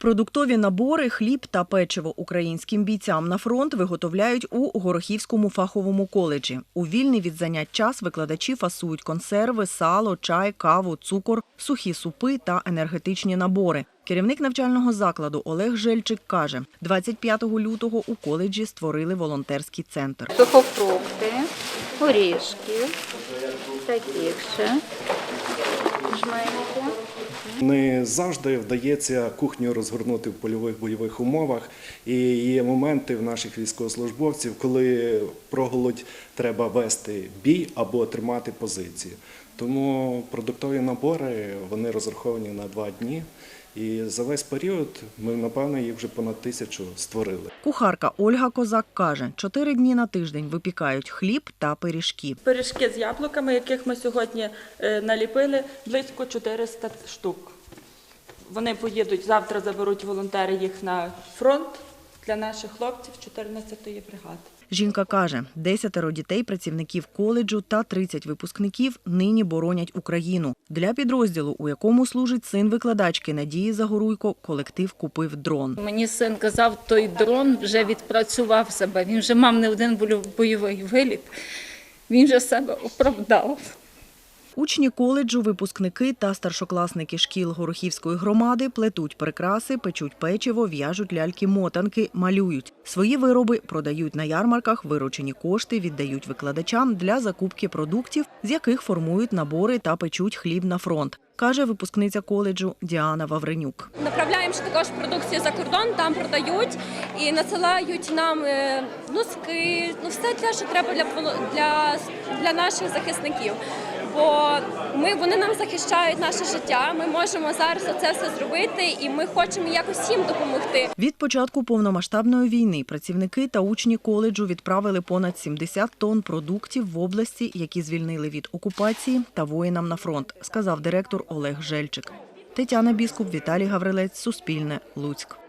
Продуктові набори, хліб та печиво українським бійцям на фронт виготовляють у Горохівському фаховому коледжі. У вільний від занять час викладачі фасують консерви, сало, чай, каву, цукор, сухі супи та енергетичні набори. Керівник навчального закладу Олег Жельчик каже, 25 лютого у коледжі створили волонтерський центр. сухофрукти, горішки, такі ще. Не завжди вдається кухню розгорнути в польових бойових умовах. І є моменти в наших військовослужбовців, коли проголодь треба вести бій або тримати позиції. Тому продуктові набори вони розраховані на два дні. І за весь період ми, напевно, їх вже понад тисячу створили. Кухарка Ольга Козак каже, чотири дні на тиждень випікають хліб та пиріжки. Пиріжки з яблуками, яких ми сьогодні е, наліпили, близько 400 штук. Вони поїдуть завтра, заберуть волонтери їх на фронт для наших хлопців 14-ї бригади. Жінка каже, десятеро дітей працівників коледжу та 30 випускників нині боронять Україну. Для підрозділу, у якому служить син викладачки Надії Загоруйко, колектив купив дрон. Мені син казав, той дрон вже відпрацював себе. Він вже мав не один бойовий виліт. Він вже себе оправдав. Учні коледжу, випускники та старшокласники шкіл Горохівської громади плетуть прикраси, печуть печиво, в'яжуть ляльки-мотанки, малюють. Свої вироби продають на ярмарках, виручені кошти віддають викладачам для закупки продуктів, з яких формують набори та печуть хліб на фронт, каже випускниця коледжу Діана Вавренюк. Направляємо ще також продукцію за кордон, там продають і надсилають нам е, носки, ну все те, що треба для для, для наших захисників. Бо ми вони нам захищають наше життя. Ми можемо зараз це все зробити, і ми хочемо якось їм допомогти. Від початку повномасштабної війни працівники та учні коледжу відправили понад 70 тонн продуктів в області, які звільнили від окупації та воїнам на фронт, сказав директор Олег Жельчик. Тетяна Біскуп, Віталій Гаврилець, Суспільне, Луцьк.